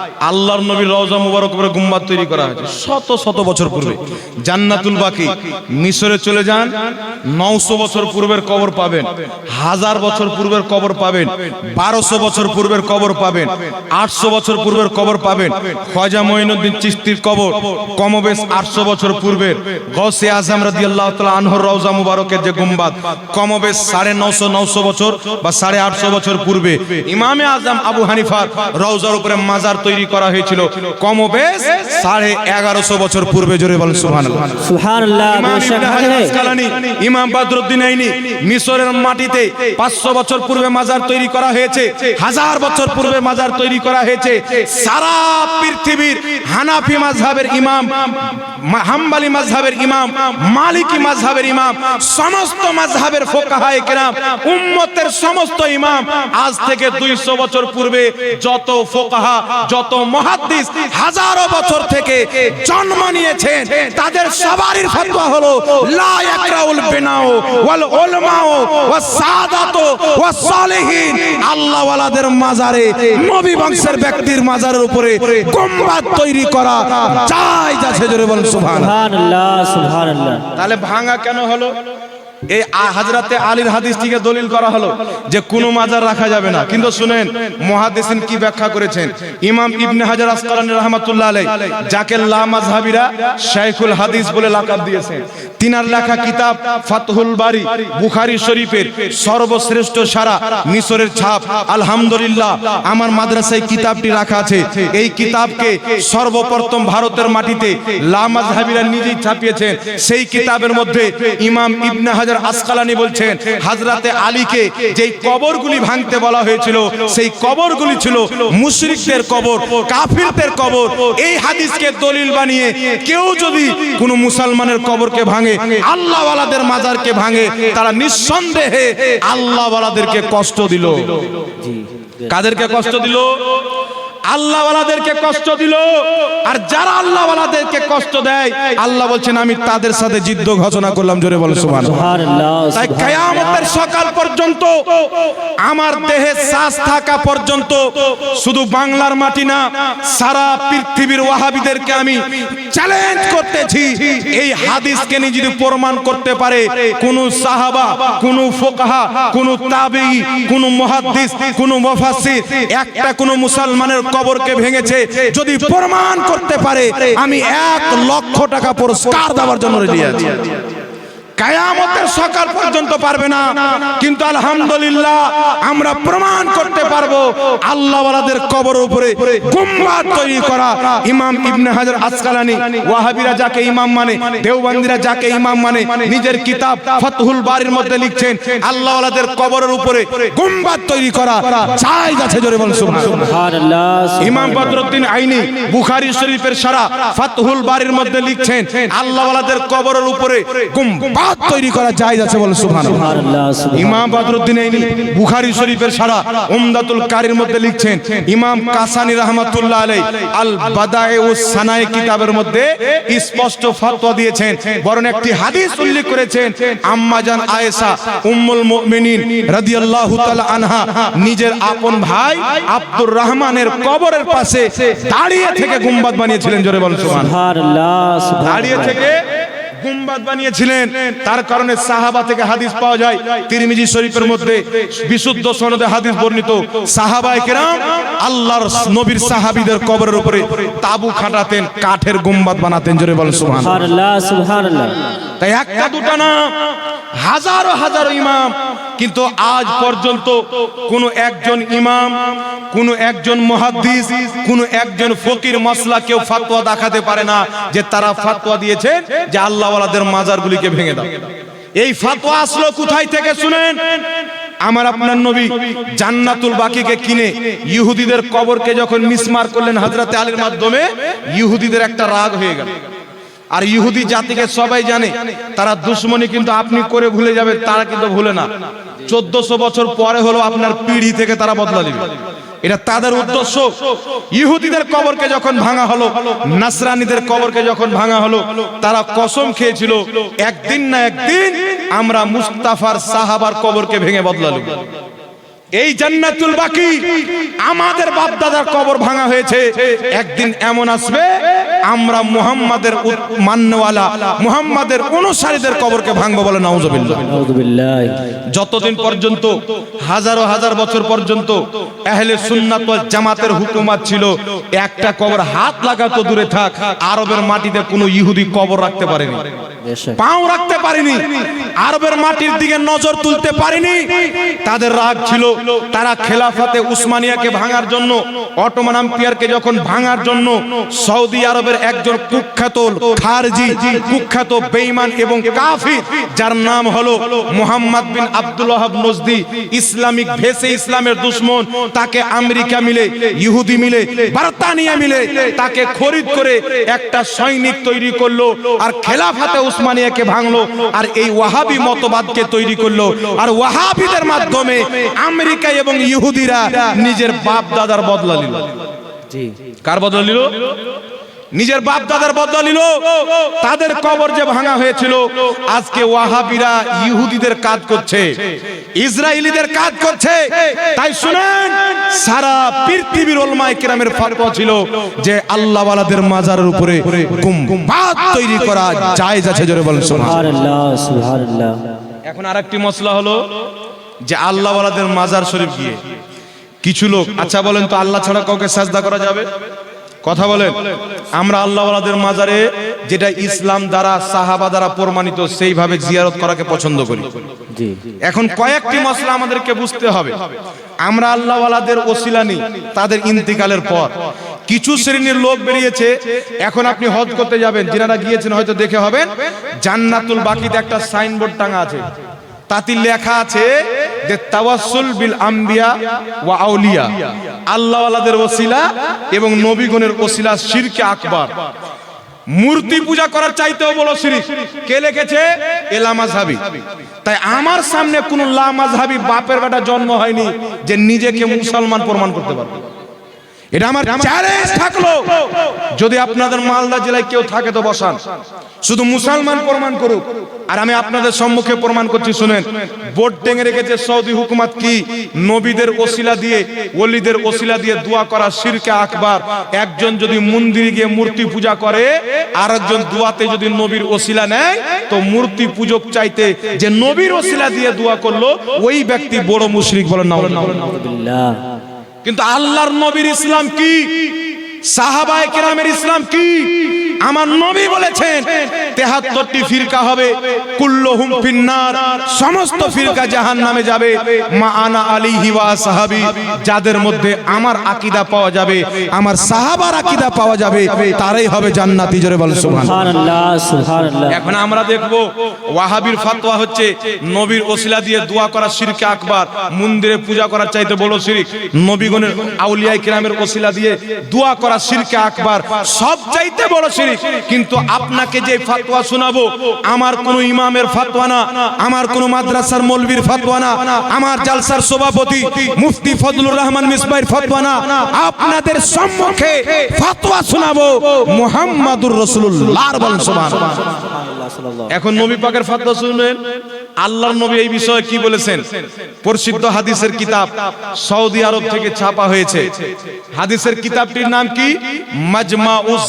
আল্লাহর নবীর রওজা মুবারক করে গুম্বাদ তৈরি করা হয়েছে। শত শত বছর পূর্বে। জান্নাতুল বাকি। মিশরে চলে যান। নশো বছর পূর্বের কবর পাবেন। হাজার বছর পূর্বের কবর পাবেন। বারোশো বছর পূর্বের কবর পাবেন। আটশো বছর পূর্বের কবর পাবেন। খোয়াজা মঈনুদ্দিন চিস্তির কবর। কমবেশ আটশো বছর পূর্বের। গসে আজম রাদি আল্লাহ আনহর রওজা মুবারকের যে গুম্বাদ। কমবেশ সাড়ে নশো নশো বছর বা সাড়ে আটশো বছর পূর্বে। ইমামে আজম আবু হানিফার রওজার উপরে মাজার তৈরি করা হয়েছিল। কমবেশ সাড়ে এগারোশো বছর পূর্বে জোরে বলেন ইমাম ইমাম আইনি মিশরের মাটিতে পাঁচশো বছর পূর্বে মাজার তৈরি করা হয়েছে হাজার বছর পূর্বে মাজার তৈরি করা হয়েছে। সারা পৃথিবীর হানাফি মাযহাবের ইমাম হাম্বালি মাযহাবের ইমাম মালিকি মাযহাবের ইমাম সমস্ত মাযহাবের ফোকাহায়ে কেরাম উম্মতের সমস্ত ইমাম আজ থেকে 200 বছর পূর্বে যত ফোকাহা যত মুহাদ্দিস হাজারো বছর থেকে জন্ম নিয়েছেন তাদের সবারই ফতোয়া হলো লা ইয়াকরাউল বিনাও ওয়াল উলামাও ওয়াস সাদাতু ওয়াস সালিহিন। আল্লাহ ওয়ালাদের মাজারে নবী বংশের ব্যক্তির মাজারের উপরে গম্বাদ তৈরি করা জায়েজ আছে জোরে বলেন সুবহানাল্লাহ। সুবহানাল্লাহ সুবহানাল্লাহ। তাহলে ভাঙা কেন হলো? এই হাজরাতে আলীর হাদিস থেকে দলিল করা হলো যে কোনো মাজার রাখা যাবে না। কিন্তু শুনেন মহাদিসিন কি ব্যাখ্যা করেছেন? ইমাম ইবনে হাজার আসকালানি রহমাতুল্লাহ আলাই যাকে লা মাযহাবিরা শাইখুল হাদিস বলে লাকাব দিয়েছেন। তিনার লেখা কিতাব ফাতহুল বারি, বুখারী শরীফের সর্বশ্রেষ্ঠ সারা, মিশরের ছাপ। আলহামদুলিল্লাহ, আমার মাদ্রাসায় কিতাবটি রাখা আছে। এই কিতাবকে সর্বপ্রথম ভারতের মাটিতে লা মাযহাবিরা নিজেই ছাপিয়েছেন। সেই কিতাবের মধ্যে ইমাম ইবনে হাজার আসকালানি বলছেন হাজরাতে আলীকে যেই কবরগুলি ভাঙতে বলা হয়েছিল সেই কবরগুলি ছিল মুশরিকদের কবর কাফিরদের কবর। এই হাদিসকে দলিল বানিয়ে কেউ যদি কোনো মুসলমানের কবরকে ভাঙে আল্লাহওয়ালাদের মাজারকে ভাঙে তারা নিঃসন্দেহে আল্লাহওয়ালাদেরকে কষ্ট দিল। কাদেরকে কষ্ট দিল? আল্লাহওয়ালাদেরকে কষ্ট দিল। আর যারা আল্লাহওয়ালাদেরকে কষ্ট দেয় আল্লাহ বলছেন আমি তাদের সাথে যুদ্ধ ঘোষণা করলাম। জোরে বলে তাই কেয়ামতের সকাল পর্যন্ত আমার দেহে শ্বাস থাকা পর্যন্ত শুধু বাংলার মাটি না সারা পৃথিবীর ওয়াহাবিদেরকে আমি চ্যালেঞ্জ করতেছি। এই হাদিসকে নিয়ে যদি প্রমাণ করতে পারে কোন সাহাবা কোন ফোকাহা কোন তাবেই কোন মুহাদ্দিস কোন মুফাসসির একটা কোন মুসলমানের কবরকে ভেঙেছে। যদি প্রমাণ করতে পারে, আমি এক লক্ষ টাকা পুরস্কার দেওয়ার জন্য রেডি আছি। কায়ামতের সকাল পর্যন্ত পারবে না। কিন্তু আলহামদুলিল্লাহ আমরা প্রমাণ করতে পারব আল্লাহওয়ালাদের কবর উপরে গুম্বাদ তৈরি করা। ইমাম ইবনে হাজার আসকালানি ওয়াহাবিরা যাকে ইমাম মানে দেওবন্দিরা যাকে ইমাম মানে নিজের কিতাব ফতহুল বাড়ির মধ্যে লিখছেন আল্লাহওয়ালাদের কবরের উপরে গুম্বাদ তৈরি করা। চাই আছে জোরে বল সুবহানাল্লাহ। সুবহানাল্লাহ। ইমাম বদরুদ্দিন আইনি বুখারী শরীফের সারা ফাতহুল বাড়ির মধ্যে লিখছেন আল্লাহওয়ালাদের কবরের উপরে গুম্বাদ তৈরি করা জায়েজ আছে বলে সুবহানাল্লাহ। ইমাম বদরুদ্দিন আইনি বুখারী শরীফের সারা উমদাতুল কারির মধ্যে লিখছেন ইমাম কাসানি রহমাতুল্লাহ আলাই আল বাদায়ে ও সানায়ে কিতাবের মধ্যে স্পষ্ট ফতোয়া দিয়েছেন বরং একটি হাদিস উল্লেখ করেছেন আম্মাজান আয়েশা উম্মুল মুমিনিন রাদিয়াল্লাহু তাআলা আনহা নিজের আপন ভাই আব্দুর রহমানের কবরের পাশে দাঁড়িয়ে থেকে গুম্বাদ বানিয়েছিলেন জোরে সুবহান সুবহানাল্লাহ। দাঁড়িয়ে থেকে গুম্বাদ বানিয়েছিলেন। তার কারণে সাহাবা থেকে হাদিস পাওয়া যায়, তিরমিজি শরীফের মধ্যে বিশুদ্ধ সনদে হাদিস বর্ণিত। সাহাবায়ে কেরাম আল্লাহর নবীর সাহাবীদের কবরের উপরে তাবু খাটাতেন, কাঠের গুম্বাদ বানাতেন, জোরে বলেন সুবহান সুবহানাল্লাহ সুবহানাল্লাহ। তাই একটা দুটা না, হাজারো হাজারো ইমাম। কিন্তু আজ পর্যন্ত কোন একজন ইমাম, কোন একজন মুহাদ্দিস, কোন একজন ফকির মশলা কেউ ফাতোয়া দেখাতে পারে না যে তারা ফাতোয়া দিয়েছে যে আল্লাহওয়ালাদের মাজারগুলিকে ভেঙে দাও। এই ফাতোয়া আসলো কোথায় থেকে শুনেন? আমার আপনার নবী জান্নাতুল বাকিকে কিনে ইহুদিদের কবরকে যখন মিসমার করলেন হযরতে আলীর মাধ্যমে, ইহুদিদের একটা রাগ হয়ে গেল। আর ইহুদি জাতিকে সবাই জানে, তারা দুশ্মনী কিন্তু আপনি করে ভুলে যাবে তারা কিন্তু ভুলে না। চোদ্দশো বছর পরে হলো আপনার পিঢ়ি থেকে তারা বদলা নেবে এটা তাদের উদ্দেশ্য। ইহুদিদের কবরকে যখন ভাঙা হলো, নাসরানিদের কবরকে যখন ভাঙা হলো, তারা কসম খেয়েছিল, একদিন না একদিন আমরা মুস্তাফার সাহাবার কবরকে ভেঙে বদলা নেব এই জান্নাতুল বাকি, আমাদের বাপ দাদার কবর ভাঙা হয়েছে, একদিন এমন আসবে আমরা মুহাম্মাদের মান্যওয়ালা মুহাম্মাদের অনুসারীদের কবরকে ভাঙবো বলে নাউজুবিল্লাহ। যতদিন পর্যন্ত হাজারো হাজার বছর পর্যন্ত আহলে সুন্নাত ওয়াল জামাতের হুকুমাত ছিল একটা কবর হাত লাগাতো দূরে থাক আরবের মাটিতে কোনো ইহুদি কবর রাখতে পারেনি। পাও রাখতে পারেনি। আরবের মাটির দিকে নজর তুলতে পারেনি। তাদের রাগ ছিল তারা খেলাফাতে উসমানিয়াকে ভাঙার জন্য অটোমান আম্পিয়ারকে যখন ভাঙার জন্য সৌদি আরবের একজন কুখ্যাত খারজি কুখ্যাত বেঈমান এবং কাফির যার নাম হলো Muhammad bin Abdul Wahhab Najdi Islamic ভেসে ইসলামের দুশ্মন। তাকে আমেরিকা মিলে ইহুদি মিলে বার্তানিয়া মিলে তাকে খরিদ করে একটা সৈনিক তৈরি করল আর খেলাফাতে উসমানিয়াকে ভাঙলো আর এই ওয়াহাবি মতবাদকে তৈরি করল। আর ওয়াহাবিদের মাধ্যমে আমেরিকা এবং ইহুদিরা নিজের বাপ দাদার বদলা নিল। জি। কার বদলা নিল? নিজের বাপ দাদার বদলা নিল। তাদের কবর যে ভাঙা হয়েছিল আজকে ওয়াহাবিরা ইহুদিদের কাজ করছে ইসরায়েলিদের কাজ করছে। তাই শুনেন সারা পৃথিবীর ওলমায়ে কেরামের ফতোয়া ছিল যে আল্লাহওয়ালাদের মাজারের উপরে গুম্বাদ তৈরি করা জায়েজ আছে জোরে বলেন সুবহানাল্লাহ। সুবহানাল্লাহ এখন আরেকটি মশলা হলো যে আল্লাহওয়ালাদের মাজার শরীফ গিয়ে কিছু লোক আচ্ছা বলেন তো আল্লাহ ছাড়া কাউকে সাজদা করা যাবে? কথা বলেন। আমরা আল্লাহওয়ালাদের মাজারে যেটা ইসলাম দ্বারা সাহাবা দ্বারা প্রমাণিত সেইভাবে জিয়ারত করাকে পছন্দ করি। এখন কয়েকটি মশলা আমাদেরকে বুঝতে হবে। আমরা আল্লাহওয়ালাদের ওসিলা নিই তাদের ইন্তিকালের পর। কিছু শ্রেণির লোক বেরিয়েছে এখন আপনি হজ করতে যাবেন। যারা গিয়েছেন হয়তো দেখে হবেন জান্নাতুল বাকিতে একটা সাইনবোর্ড টাঙা আছে। তাতে লেখা আছে যে তাওয়াসুল বিল আম্বিয়া ওয়া আউলিয়া। আল্লাহওয়ালাদের ওসিলা এবং নবীগণের ওসিলা শিরকে আকবার। মূর্তি পূজা করার চাইতেও বলো শিরিক। কে লিখেছে? এলামাজহাবি তাই আমার সামনে কোন লামাজহাবি বাপের বেটা জন্ম হয়নি যে নিজেকে মুসলমান প্রমাণ করতে পারবে। এটা আমার চ্যালেঞ্জ থাকল। যদি আপনাদের মালদা জেলায় কেউ থাকে তো বসান। শুধু মুসলমান প্রমাণ করুক। আর আমি আপনাদের সম্মুখে প্রমাণ করছি শুনেন। বোর্ড টেঙে রেখেছে সৌদি হুকুমত কি? নবীদের ওসিলা দিয়ে ওলিদের ওসিলা দিয়ে দোয়া করা শিরকে আকবার। একজন যদি মন্দিরে গিয়ে মূর্তি পূজা করে আর একজন দোয়াতে যদি নবীর ওসিলা নেয় তো মূর্তি পূজক চাইতে যে নবীর ওসিলা দিয়ে দোয়া করল ওই ব্যক্তি বড় মুশরিক বলেন না কিন্তু আল্লাহর নবীর ইসলাম কি? সাহাবায় কেরামের ইসলাম কি? আমার নবী বলেছেন তেহাত্তরটি ফিরকা হবে কুল্লুহুম ফিন্নার সমস্ত ফিরকা জাহান নামে যাবে মা আনা আলিহি ওয়া সাহাবি যাদের মধ্যে আমার আকিদা পাওয়া যাবে আমার সাহাবার আকিদা পাওয়া যাবে তারাই হবে জান্নাতি জোরে বল সুবহান সুবহানাল্লাহ সুবহানাল্লাহ। এখন আমরা দেখব ওয়াহাবির ফাতোয়া হচ্ছে নবীর ওসিলা দিয়ে দোয়া করা শিরকে আকবার মন্দিরে পূজা করার চাইতে বড় শিরিক নবীগণের আউলিয়ায়ে কিরামের ওসিলা দিয়ে দোয়া করা শিরকে আকবার সব চাইতে বড় শিরিক কিন্তু আপনাকে যে ফাতোয়া শোনাবো, আমার কোন ইমামের ফাতোয়া না, আমার কোনো মাদ্রাসার মৌলবীর ফাতোয়া না, আমার জালসার সভাপতি মুফতি ফজলুর রহমান মিসবাইর ফাতোয়া না। আপনাদের সম্মুখে ফাতোয়া শোনাবো মুহাম্মাদুর রাসূলুল্লাহর বলেন সুবহানাল্লাহ। এখন নবী পাকের ফাতোয়া শুনবেন আল্লাহর নবী এই বিষয়ে কি বলেছেন? প্রসিদ্ধ হাদিসের কিতাব সৌদি আরব থেকে ছাপা হয়েছে। হাদিসের কিতাবটির নাম কি? মাজমা উজ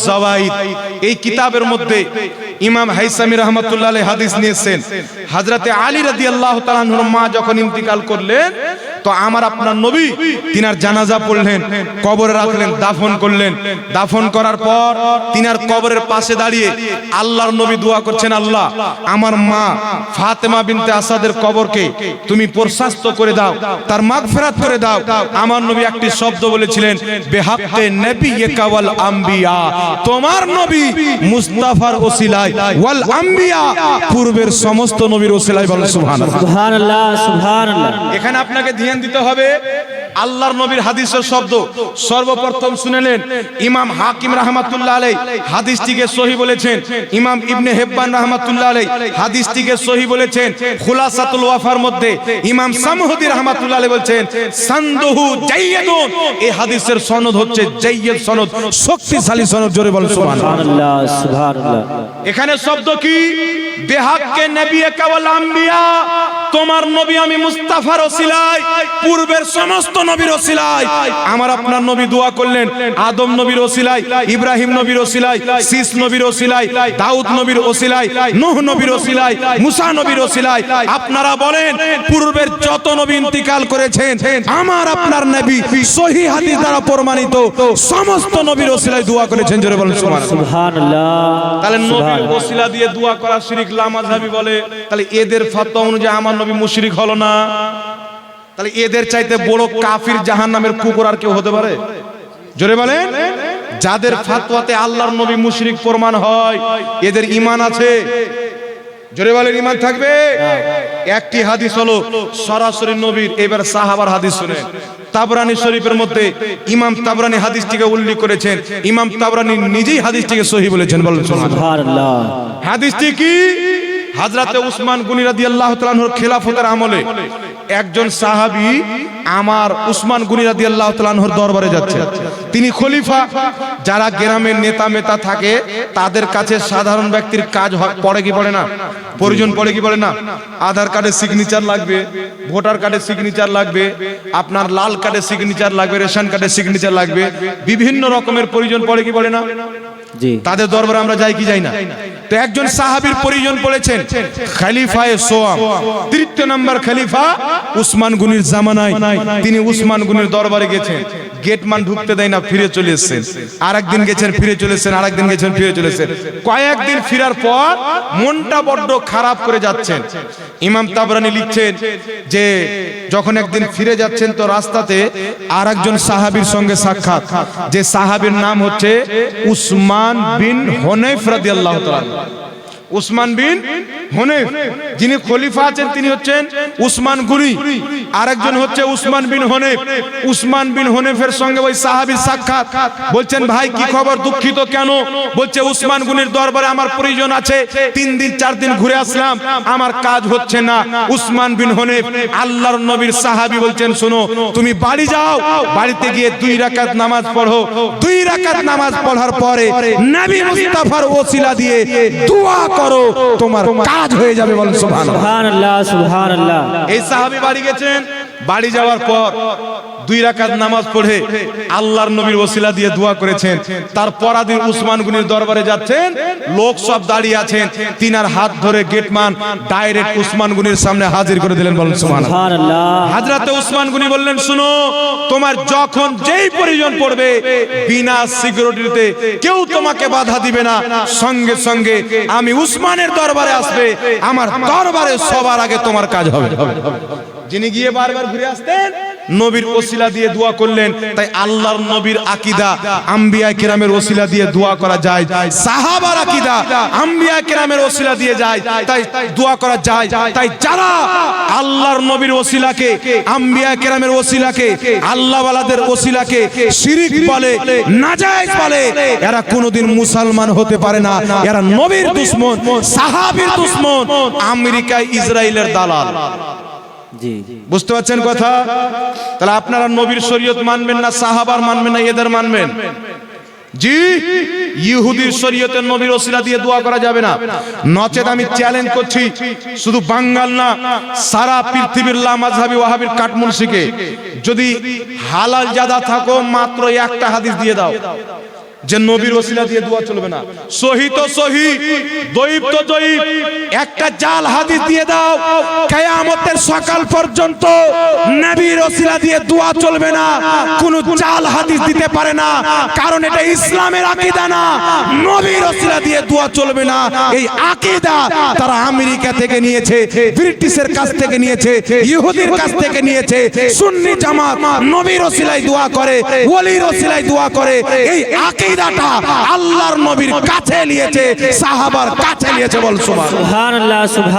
এই কিতাবের মধ্যে ইমাম হাইসামি রহমতুল্লাহ হাদিস নিয়েছেন। হযরতে আলী রাদিয়াল্লাহু তাআলা আনহুর মা যখন ইন্তিকাল করলেন, তো আমার আপনার নবী তিনার জানাজা পড়লেন, কবরে রাখলেন, দাফন করলেন। দাফন করার পর তিনার কবরের পাশে দাঁড়িয়ে আল্লাহর নবী দোয়া করছেন, আল্লাহ, আমার মা ফাতেমা বিনতে আসাদের কবরকে তুমি প্রশাস্ত করে দাও, তার মাগফিরাত করে দাও। আমার নবী একটি শব্দ বলেছিলেন বেহাক্কে নবী কাওয়াল আম্বিয়া, তোমার নবী মুস্তাফার ওসিলায় ওয়াল আম্বিয়া পূর্বের সমস্ত নবীর ওসিলায় বলেন সুবহানাল্লাহ সুবহানাল্লাহ সুবহানাল্লাহ। এখানে আপনাকে ধ্যান দিতে হবে আল্লাহর নবীর হাদিসের শব্দ সর্বপ্রথম শুনেলেন ইমাম হাকিম রাহমাতুল্লাহ আলাই হাদিসটিকে সহি বলেছেন। ইমাম ইবনে হেব্বান রাহমাতুল্লাহ আলাই হাদিসটিকে সহি বলেছেন। খুলাসাতুল ওয়াফার মধ্যে ইমাম সামহুদি রাহমাতুল্লাহ আলাই বলছেন সান্দহু জাইয়্যিদুন। এই হাদিসের সনদ হচ্ছে জাইয়্যিদ সনদ শক্তিশালী সনদ জোরে বলেন সুবহানাল্লাহ। সুবহানাল্লাহ সুবহানাল্লাহ। এখানে শব্দ কি? বেহাক্কে নবী কাওয়াল আম্বিয়া। তোমার নবী আমি মুস্তাফার ওসিলায় পূর্বের সমস্ত নবীর ওসিলায়। আমার আপনার নবী দোয়া করলেন আদম নবীর ওসিলায় ইব্রাহিম নবীর ওসিলায় সিস নবীর ওসিলায় দাউদ নবীর ওসিলায় নূহ নবীর ওসিলায় মুসা নবীর ওসিলায়। আপনারা বলেন পূর্বের যত নবী ইন্তিকাল করেছেন আমার আপনার নবী সহি হাদিস দ্বারা প্রমাণিত সমস্ত নবীর ওসিলায় দোয়া করেছেন জোরে বলেন সুবহানাল্লাহ। তাহলে নবীর। ওসিলা দিয়ে দোয়া করা শিরিক লামাজহাবি বলে তাহলে এদের ফতোয়া অনুযায়ী আমার নবী মুশরিক হলো না। তাহলে এদের চাইতে বড় কাফির জাহান্নামের কুকুর আর কেউ হতে পারে? জোরে বলেন। যাদের ফাতোয়াতে আল্লাহর নবী মুশরিক প্রমাণ হয় এদের ঈমান আছে। জোরে বলেন ঈমান থাকবে? একটি হাদিস হলো সরাসরি নবীর এবার সাহাবার হাদিস শুনে তাবরানি শরীফের মধ্যে ইমাম তাবরানি হাদিসটিকে উল্লেখ করেছেন। ইমাম তাবরানি নিজেই হাদিসটিকে সহি বলেছেন বলেন সুবহানাল্লাহ। হাদিসটি কি? হাজরাতে উসমান গুনিরাদি আল্লাহ তাআলার খেলাফতের আমলে একজন সাহাবী আমার উসমান গুনি রাদিয়াল্লাহু তাআলার দরবারে যাচ্ছে। তিনি খলিফা যারা গ্রামের নেতা মেতা থাকে তাদের কাছে সাধারণ ব্যক্তির কাজ পড়ে কি পড়ে না? প্রয়োজন পড়ে কি পড়ে না? আধার কার্ডের সিগনেচার লাগবে ভোটার কার্ডের সিগনেচার লাগবে আপনার লাল কার্ডের সিগনেচার লাগবে রেশন কার্ডের সিগনেচার লাগবে বিভিন্ন রকমের প্রয়োজন পড়ে কি পড়ে না? তাদের দরবারে আমরা যাই কি যাই না? তো একজন সাহাবীর পরিজন বলেছেন খলিফায়ে সোয়াম। তৃতীয় নম্বর খলিফা উসমান গুনির জামানায় তিনি উসমান গুনির দরবারে গেছেন। গেটমান ঢুকতে দেয় না, ফিরে চলে এসেছেন। আরেকদিন গেছেন, ফিরে চলে এসেছেন, আরেকদিন গেছেন, ফিরে চলে এসেছেন। কয়েকদিন ফিরার পর মনটা বড্ড খারাপ করে যাচ্ছেন। ইমাম তাবরানি লিখছেন যে, যখন একদিন ফিরে যাচ্ছেন তো রাস্তাতে আর একজন সাহাবীর সঙ্গে সাক্ষাৎ, যে সাহাবীর নাম হচ্ছে উসমান বিন হনেফ রাদিয়াল্লাহু তাআলা। উসমান বিন হনেফ, যিনি খলিফা আছেন, তিনি হচ্ছেন উসমান গুরি। আরেকজন হচ্ছে উসমান বিন হনেফ। উসমান বিন হনেফের সঙ্গে ওই সাহাবীর সাক্ষাৎ। বলছেন, ভাই, কি খবর? দুঃখিত কেন? বলছে, উসমান গুনির দরবারে আমার প্রয়োজন আছে। তিন দিন, চার দিন ঘুরে আসলাম। আমার কাজ হচ্ছে না। উসমান বিন হনেফ, আল্লাহর নবীর সাহাবী বলছেন, শোনো, তুমি বাড়ি যাও। বাড়িতে গিয়ে দুই রাকাত নামাজ পড়ো। দুই রাকাত নামাজ পড়ার পরে নবী মুস্তাফার ওসিলা দিয়ে দোয়া করো তোমার কাজ হয়ে যাবে বলেন সুবহানাল্লাহ। সুবহানাল্লাহ সুবহানাল্লাহ। এই সাহাবী বাড়ি গেছেন বাড়ি যাওয়ার পর। দুই রাকাত নামাজ পড়ে আল্লাহর নবীর ওসিলা দিয়ে দোয়া করেছেন। তার পরাদিন উসমান গুনির দরবারে যাচ্ছেন। লোক সব দাঁড়িয়ে আছেন। তিনার হাত ধরে গেটমান ডাইরেক্ট উসমান গুনির সামনে হাজির করে দিলেন বলেন সুবহানাল্লাহ। সুবহানাল্লাহ। হাজরাতে উসমান গুনি বললেন শুনো তোমার যখন যেই প্রয়োজন পড়বে বিনা সিকিউরিটিতে কেউ তোমাকে বাধা দিবে না। সঙ্গে সঙ্গে আমি উসমানের দরবারে আসবে। আমার দরবারে সবার আগে তোমার কাজ হবে। যিনি গিয়ে বারবার ঘুরে আসতেন নবীর ওসিলা দিয়ে দোয়া করলেন। তাই আল্লাহর নবীর আকিদা আম্বিয়া কিরামের ওসিলা দিয়ে দোয়া করা যায়, সাহাবার আকিদা আম্বিয়া কিরামের ওসিলা দিয়ে যায়, তাই দোয়া করা যায়। তাই যারা আল্লাহর নবীর ওসিলাকে, আম্বিয়া কিরামের ওসিলাকে আল্লাহ ওয়ালাদের ওসিলাকে শিরিক বলে, নাজায়েজ বলে, এরা কোনোদিন মুসলমান হতে পারে না। এরা নবীর দুশ্মন, সাহাবীর দুশ্মন আমেরিকা ইসরায়েলের দালাল। বুঝতে পারছেন কথা? তাহলে আপনারা নবীর শরীয়ত মানবেন না, সাহাবার মানবেন না, এদের মানবেন? জি, ইহুদির শরীয়তের নবীর ওসিলা দিয়ে দোয়া করা যাবে না। নচেত আমি চ্যালেঞ্জ করছি, শুধু বাঙ্গাল না, সারা পৃথিবীর লামাজহাবি ওয়াহাবির কাটমুনসিকে যদি হালাল জাদা থাকো, মাত্র একটা হাদিস দিয়ে দাও। যে নবীর ওসিলা দিয়ে দোয়া চলবে না। সহি তো সহি দইব তো দইব একটা জাল হাদিস দিয়ে দাও, কিয়ামতের সকাল পর্যন্ত নবীর ওসিলা দিয়ে দোয়া চলবে না। কোন জাল হাদিস দিতে পারে না, কারণ এটা ইসলামের আকীদা না। নবীর ওসিলা দিয়ে দোয়া চলবে না। এই আকীদা তারা আমেরিকা থেকে নিয়েছে, ব্রিটিশের কাছ থেকে নিয়েছে, ইহুদির কাছ থেকে নিয়েছে। সুন্নি জামাত নবীর ওসিলায় দোয়া করে, ওলির ওসিলায় দোয়া করে। এই আকীদাটা আল্লাহর নবীর কাছে নিয়েছে সাহাবার কাছে নিয়েছে বল সুবহান সুবহানাল্লাহ সুবহান